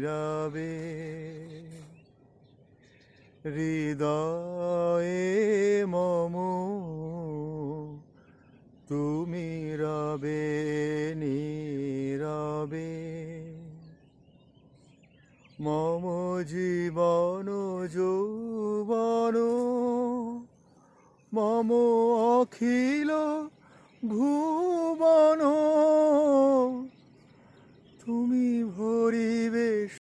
নীরবে হৃদয়ে মম তুমি রবে নীরবে। মম জীবন যৌবন মম অখিল ভুবন ভরিবে